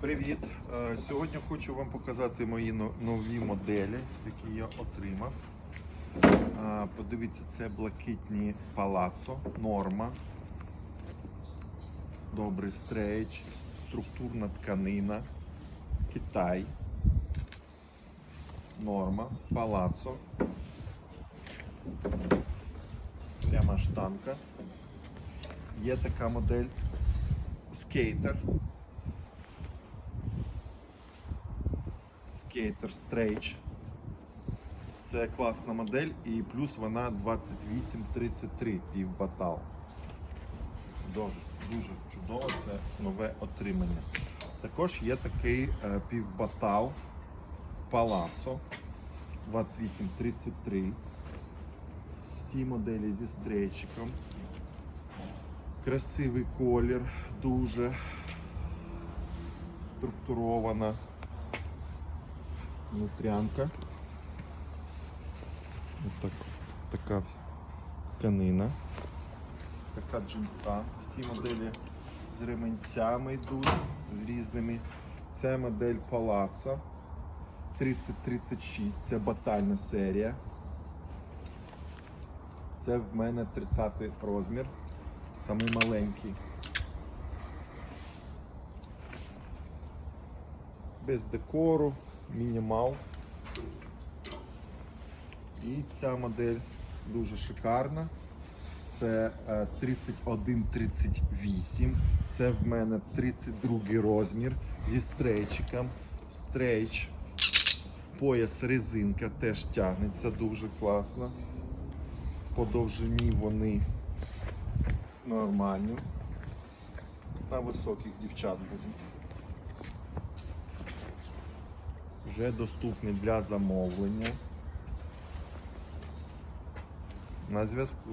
Привіт! Е, Сьогодні хочу вам показати мої нові моделі, які я отримав. Е, Подивіться, це блакитні палацо, норма, добрий стрейч, структурна тканина, Китай, норма, палацо, пряма штанка. Є така модель скейтер. Skater Stretch. Це класна модель і плюс вона 2833 півбатал. Дуже, дуже чудово, це нове отримання. Також є такий е, півбатал Palazzo 2833. Всі моделі зі стрейчиком. Красивий колір, дуже структурована внутрянка. Ось так, така тканина. Така джинса. Всі моделі з ремінцями йдуть, з різними. Це модель Palazzo 3036, це батальна серія. Це в мене 30 розмір, самий маленький. Без декору, мінімал. І ця модель дуже шикарна. Це е, 3138. Це в мене 32 розмір зі стрейчиком. Стрейч. Пояс резинка теж тягнеться дуже класно. По довжині вони нормальні. На високих дівчат будуть. Вже доступний для замовлення. На зв'язку.